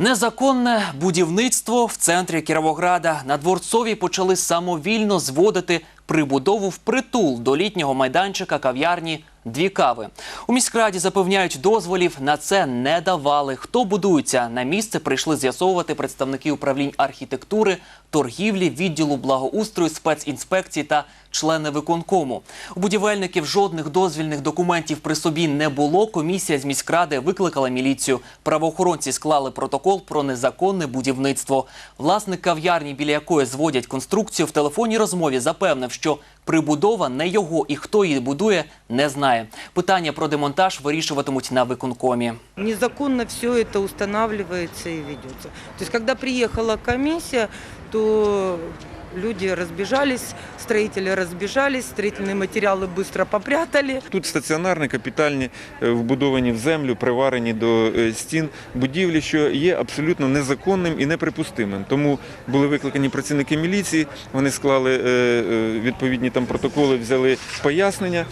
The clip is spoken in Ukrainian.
Незаконне будівництво в центрі Кіровограда. На дворцові почали самовільно зводити прибудову в притул до літнього майданчика кав'ярні Дві кави. У міськраді запевняють, дозволів на це не давали. Хто будується на місце, прийшли з'ясовувати представники управлінь архітектури, торгівлі, відділу благоустрою, спецінспекції та члени виконкому. У будівельників жодних дозвільних документів при собі не було. Комісія з міськради викликала міліцію. Правоохоронці склали протокол про незаконне будівництво. Власник кав'ярні, біля якої зводять конструкцію, в телефонній розмові запевнив, що прибудова не його і хто її будує, не знає. Питання про демонтаж вирішуватимуть на виконкомі. Незаконно все це встановлюється і ведеться. Тобто, коли приїхала комісія, то люди разбежались, строители разбежались, строительные материалы быстро попрятали. Тут стаціонарні, капітальні, е, вбудовані в землю, приварені до е, стін будівлі, що є абсолютно незаконним і неприпустимим. Тому були викликані працівники міліції, вони склали е, е, відповідні там протоколи, взяли пояснення.